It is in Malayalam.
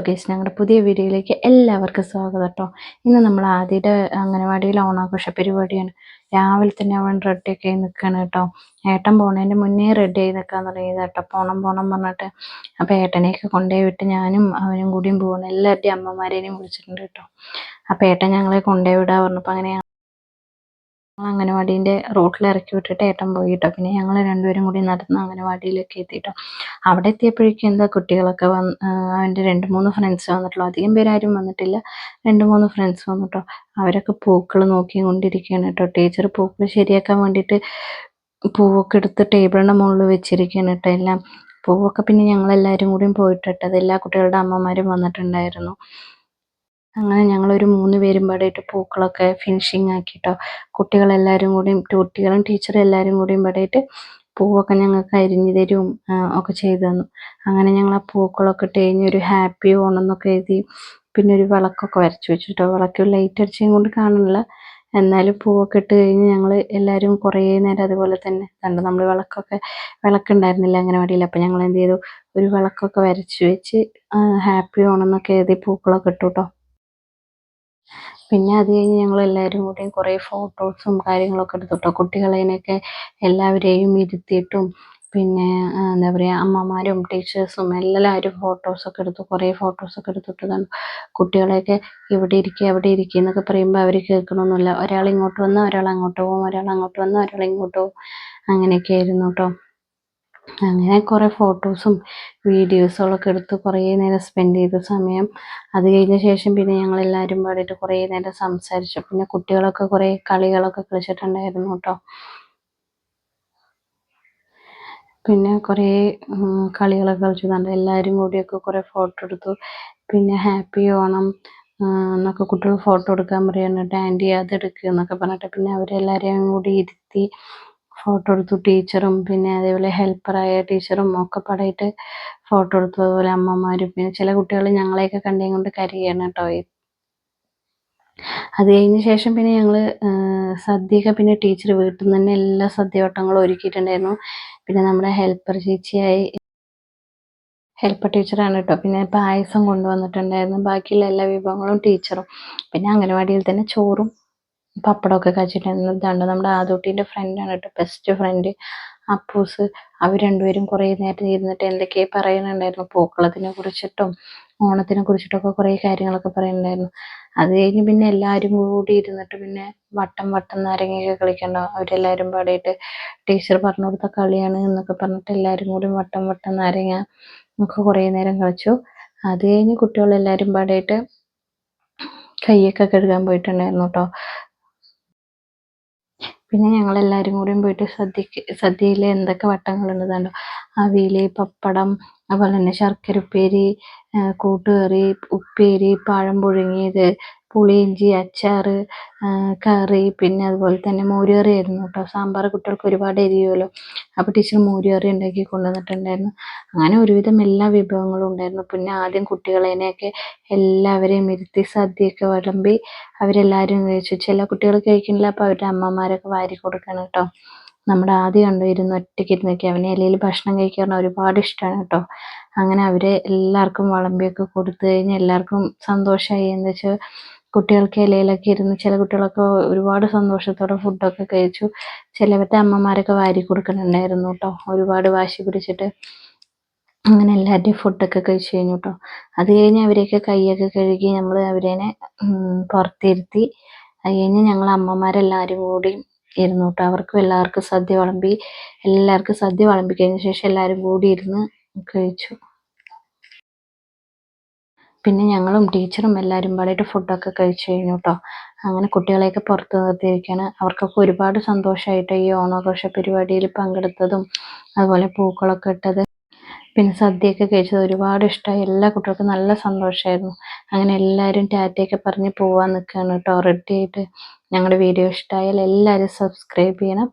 ഗേസ് ഞങ്ങളുടെ പുതിയ വീഡിയോയിലേക്ക് എല്ലാവർക്കും സ്വാഗതം കേട്ടോ ഇന്ന് നമ്മൾ ആദ്യത്തെ അംഗനവാടിയിൽ ഓണാഘോഷ പരിപാടിയാണ്. രാവിലെ തന്നെ അവൻ റെഡിയൊക്കെ ആയി നിൽക്കുകയാണ് കേട്ടോ ഏട്ടൻ പോണതിന്റെ മുന്നേ റെഡി ആയി നിൽക്കാൻ തുടങ്ങിയത് കേട്ടോ. പോണം പോണം പറഞ്ഞിട്ട്. അപ്പോൾ ഏട്ടനെയൊക്കെ കൊണ്ടുപോയി വിട്ട് ഞാനും അവനും കൂടിയും പോകണം എല്ലാവരുടെയും അമ്മമാരെയും വിളിച്ചിട്ടുണ്ട് കേട്ടോ അപ്പോൾ ഏട്ടൻ ഞങ്ങളെ കൊണ്ടുപോയി വിടാൻ പറഞ്ഞപ്പോൾ അങ്ങനെ അംഗനവാടീന്റെ റോട്ടിൽ ഇറക്കി വിട്ടിട്ട് ഏട്ടൻ പോയി കേട്ടോ പിന്നെ ഞങ്ങൾ രണ്ടുപേരും കൂടി നടന്ന് അംഗനവാടിയിലേക്ക് എത്തിയിട്ടോ അവിടെ എത്തിയപ്പോഴേക്കും എന്താ കുട്ടികളൊക്കെ വന്ന് അവന്റെ രണ്ട് മൂന്ന് ഫ്രണ്ട്സ് വന്നിട്ടുള്ളൂ. അധികം പേരാരും വന്നിട്ടില്ല. രണ്ട് മൂന്ന് ഫ്രണ്ട്സ് വന്നിട്ടോ. അവരൊക്കെ പൂക്കൾ നോക്കിക്കൊണ്ടിരിക്കുകയാണ് കേട്ടോ. ടീച്ചർ പൂക്കൾ ശരിയാക്കാൻ വേണ്ടിയിട്ട് പൂവൊക്കെ എടുത്ത് ടേബിളിന്റെ മുകളിൽ വെച്ചിരിക്കുകയാണ് കേട്ടോ എല്ലാം. പൂവൊക്കെ പിന്നെ ഞങ്ങളെല്ലാവരും കൂടിയും പോയിട്ടിട്ടത് എല്ലാ കുട്ടികളുടെ അമ്മമാരും വന്നിട്ടുണ്ടായിരുന്നു. അങ്ങനെ ഞങ്ങൾ ഒരു മൂന്ന് പേരും പടയിട്ട് പൂക്കളൊക്കെ ഫിനിഷിങ് ആക്കിയിട്ടോ കുട്ടികളെല്ലാവരും കൂടിയും കുട്ടികളും ടീച്ചറും എല്ലാവരും കൂടിയും പടയിട്ട് പൂവൊക്കെ ഞങ്ങൾക്ക് അരിഞ്ഞു തരും ഒക്കെ ചെയ്തു തന്നു. അങ്ങനെ ഞങ്ങൾ ആ പൂക്കളൊക്കെ ഇട്ട് കഴിഞ്ഞ് ഒരു ഹാപ്പി ഓണം എന്നൊക്കെ എഴുതി പിന്നെ ഒരു വിളക്കൊക്കെ വരച്ചു വെച്ചിട്ടോ. വിളക്ക് ലൈറ്റ് അടിച്ചും കൊണ്ട് കാണുന്നില്ല എന്നാലും പൂവൊക്കെ ഇട്ട് കഴിഞ്ഞ് ഞങ്ങൾ എല്ലാവരും കുറേ നേരം അതുപോലെ തന്നെ കണ്ടു. നമ്മൾ വിളക്കൊക്കെ വിളക്കുണ്ടായിരുന്നില്ല അംഗനവാടിയിൽ. അപ്പം ഞങ്ങൾ എന്ത് ചെയ്തു? ഒരു വിളക്കൊക്കെ വരച്ചു വെച്ച് ഹാപ്പി ഓണം എന്നൊക്കെ എഴുതി പൂക്കളൊക്കെ ഇട്ടു കേട്ടോ. പിന്നെ അത് കഴിഞ്ഞ് ഞങ്ങൾ എല്ലാവരും കൂടി കുറേ ഫോട്ടോസും കാര്യങ്ങളൊക്കെ എടുത്തു കേട്ടോ കുട്ടികളെയൊക്കെ എല്ലാവരെയും ഇരുത്തിയിട്ടും പിന്നെ എന്താ പറയുക അമ്മമാരും ടീച്ചേഴ്സും എല്ലാവരും ഫോട്ടോസൊക്കെ എടുത്തു. കുറേ ഫോട്ടോസൊക്കെ എടുത്തിട്ട് കുട്ടികളെയൊക്കെ ഇവിടെ ഇരിക്കുക അവിടെ ഇരിക്കുക എന്നൊക്കെ പറയുമ്പോൾ അവർ കേൾക്കണമൊന്നുമില്ല ഒരാൾ ഇങ്ങോട്ട് വന്നാൽ ഒരാൾ അങ്ങോട്ട് പോകും. ഒരാൾ അങ്ങോട്ട് വന്നാൽ ഒരാൾ ഇങ്ങോട്ട് പോകും. അങ്ങനെയൊക്കെ ആയിരുന്നു കേട്ടോ അങ്ങനെ കുറേ ഫോട്ടോസും വീഡിയോസുകളൊക്കെ എടുത്ത് കുറേ നേരം സ്പെൻഡ് ചെയ്ത സമയം. അത് കഴിഞ്ഞ ശേഷം പിന്നെ ഞങ്ങൾ എല്ലാവരും പാടിയിട്ട് കുറേ നേരം സംസാരിച്ചു. പിന്നെ കുട്ടികളൊക്കെ കുറേ കളികളൊക്കെ കളിച്ചിട്ടുണ്ടായിരുന്നു കേട്ടോ. പിന്നെ കുറേ കളികളൊക്കെ കളിച്ചു. എല്ലാവരും കൂടിയൊക്കെ കുറേ ഫോട്ടോ എടുത്തു. പിന്നെ ഹാപ്പി ഓണം എന്നൊക്കെ കുട്ടികൾ ഫോട്ടോ എടുക്കാൻ പറയുന്നുണ്ട് ആന്റി അതെടുക്കുക എന്നൊക്കെ പറഞ്ഞിട്ട് പിന്നെ അവരെല്ലാവരെയും കൂടി ഇരുത്തി ഫോട്ടോ എടുത്തു. ടീച്ചറും പിന്നെ അതേപോലെ ഹെൽപ്പറായ ടീച്ചറും ഒക്കെ പടയിട്ട് ഫോട്ടോ എടുത്തു. അതുപോലെ അമ്മമാരും പിന്നെ ചില കുട്ടികൾ ഞങ്ങളെയൊക്കെ കണ്ടേം കൊണ്ട് കരയാണ് കേട്ടോ. അത് കഴിഞ്ഞ ശേഷം പിന്നെ ഞങ്ങൾ സദ്യയൊക്കെ പിന്നെ ടീച്ചർ വീട്ടിൽ നിന്ന് തന്നെ എല്ലാ സദ്യവട്ടങ്ങളും ഒരുക്കിയിട്ടുണ്ടായിരുന്നു. പിന്നെ നമ്മുടെ ഹെൽപ്പർ ചേച്ചിയായി ഹെൽപ്പർ ടീച്ചറാണ് കേട്ടോ. പിന്നെ പായസം കൊണ്ടുവന്നിട്ടുണ്ടായിരുന്നു. ബാക്കിയുള്ള എല്ലാ വിഭവങ്ങളും ടീച്ചറും പിന്നെ അംഗനവാടിയിൽ തന്നെ ചോറും പപ്പടമൊക്കെ കാച്ചിട്ടുണ്ടായിരുന്നു ഇതാണ്ട് നമ്മുടെ ആദൂട്ടീന്റെ ഫ്രണ്ടാണ് കേട്ടോ ബെസ്റ്റ് ഫ്രണ്ട് അപ്പൂസ് അവർ രണ്ടുപേരും കുറേ നേരം ഇരുന്നിട്ട് എന്തൊക്കെയോ പറയുന്നുണ്ടായിരുന്നു. പൂക്കളത്തിനെ കുറിച്ചിട്ടും ഓണത്തിനെ കുറിച്ചിട്ടൊക്കെ കുറേ കാര്യങ്ങളൊക്കെ പറയുന്നുണ്ടായിരുന്നു. അത് കഴിഞ്ഞ് പിന്നെ എല്ലാവരും കൂടി ഇരുന്നിട്ട് പിന്നെ വട്ടം വട്ടം നാരങ്ങയൊക്കെ കളിക്കണ്ടോ? അവരെല്ലാവരും പാടിയിട്ട് ടീച്ചർ പറഞ്ഞു കൊടുത്ത കളിയാണ് എന്നൊക്കെ പറഞ്ഞിട്ട് എല്ലാവരും കൂടി വട്ടം വട്ടം നാരങ്ങ ഒക്കെ കുറേ നേരം കളിച്ചു. അത് കഴിഞ്ഞ് കുട്ടികളെല്ലാവരും പാടിയിട്ട് കൈയൊക്കെ കഴുകാൻ പോയിട്ടുണ്ടായിരുന്നു കേട്ടോ പിന്നെ ഞങ്ങൾ എല്ലാവരും കൂടിയും പോയിട്ട് സദ്യക്ക് സദ്യയിൽ എന്തൊക്കെ വട്ടങ്ങൾ കണ്ടോ? അവിയൽ പപ്പടം അതുപോലെ തന്നെ ശർക്കര ഉപ്പേരി കൂട്ടുകറി ഉപ്പേരി പഴം പുഴുങ്ങിയത് പുളിയിഞ്ചി അച്ചാർ കറി പിന്നെ അതുപോലെ തന്നെ മോരുകറി ആയിരുന്നു കേട്ടോ. സാമ്പാർ കുട്ടികൾക്ക് ഒരുപാട് എരിയുമല്ലോ അപ്പോൾ ടീച്ചർ മോരുകറി ഉണ്ടാക്കി കൊണ്ടുവന്നിട്ടുണ്ടായിരുന്നു. അങ്ങനെ ഒരുവിധം എല്ലാ വിഭവങ്ങളും ഉണ്ടായിരുന്നു. പിന്നെ ആദ്യം കുട്ടികളെയൊക്കെ എല്ലാവരെയും ഇരുത്തി സദ്യയൊക്കെ വിളമ്പി അവരെല്ലാവരും കഴിച്ചു. ചില കുട്ടികൾ കഴിക്കുന്നില്ല അപ്പോൾ അവരുടെ അമ്മമാരൊക്കെ വാരി കൊടുക്കണം കേട്ടോ. നമ്മുടെ ആദ്യം കണ്ടുവരുന്ന ഒറ്റയ്ക്ക് ഇരുന്നൊക്കെ അവനെ ഇലയിൽ ഭക്ഷണം കഴിക്കാൻ ഒരുപാട് ഇഷ്ടമാണ് കേട്ടോ. അങ്ങനെ അവരെ എല്ലാവർക്കും വിളമ്പിയൊക്കെ കൊടുത്തു കഴിഞ്ഞാൽ എല്ലാവർക്കും സന്തോഷമായി. എന്താ വെച്ചാൽ കുട്ടികൾക്ക് ഇലയിലൊക്കെ ഇരുന്ന് ചില കുട്ടികളൊക്കെ ഒരുപാട് സന്തോഷത്തോടെ ഫുഡൊക്കെ കഴിച്ചു. ചിലവരുടെ അമ്മമാരൊക്കെ വാരി കൊടുക്കുന്നുണ്ടായിരുന്നു കേട്ടോ ഒരുപാട് വാശി പിടിച്ചിട്ട് അങ്ങനെ എല്ലാവരുടെയും ഫുഡൊക്കെ കഴിച്ചു കഴിഞ്ഞു കേട്ടോ അത് കഴിഞ്ഞ് അവരെയൊക്കെ കൈയൊക്കെ കഴുകി നമ്മൾ അവരേനെ പുറത്തിരുത്തി. അത് കഴിഞ്ഞ് ഞങ്ങൾ അമ്മമാരെല്ലാവരും കൂടി ഇരുന്നു കേട്ടോ അവർക്കും എല്ലാവർക്കും സദ്യ വിളമ്പി എല്ലാവർക്കും സദ്യ വിളമ്പി കഴിഞ്ഞ ശേഷം എല്ലാവരും കൂടി ഇരുന്ന് കഴിച്ചു. പിന്നെ ഞങ്ങളും ടീച്ചറും എല്ലാവരും പാടായിട്ട് ഫുഡൊക്കെ കഴിച്ചു കഴിഞ്ഞു കേട്ടോ അങ്ങനെ കുട്ടികളെയൊക്കെ പുറത്ത് നിർത്തിയിരിക്കുകയാണ് അവർക്കൊക്കെ ഒരുപാട് സന്തോഷമായിട്ട് ഈ ഓണാഘോഷ പരിപാടിയിൽ പങ്കെടുത്തതും അതുപോലെ പൂക്കളൊക്കെ ഇട്ടത്. പിന്നെ സദ്യയൊക്കെ കഴിച്ചത് ഒരുപാട് ഇഷ്ടമായി എല്ലാ കുട്ടികൾക്കും നല്ല സന്തോഷമായിരുന്നു അങ്ങനെ എല്ലാവരും ടാറ്റയൊക്കെ പറഞ്ഞ് പോവാൻ നിൽക്കുകയാണ് കേട്ടോ റെഡി ആയിട്ട് ഞങ്ങളുടെ വീഡിയോ ഇഷ്ടമായാൽ എല്ലാവരും സബ്സ്ക്രൈബ് ചെയ്യണം.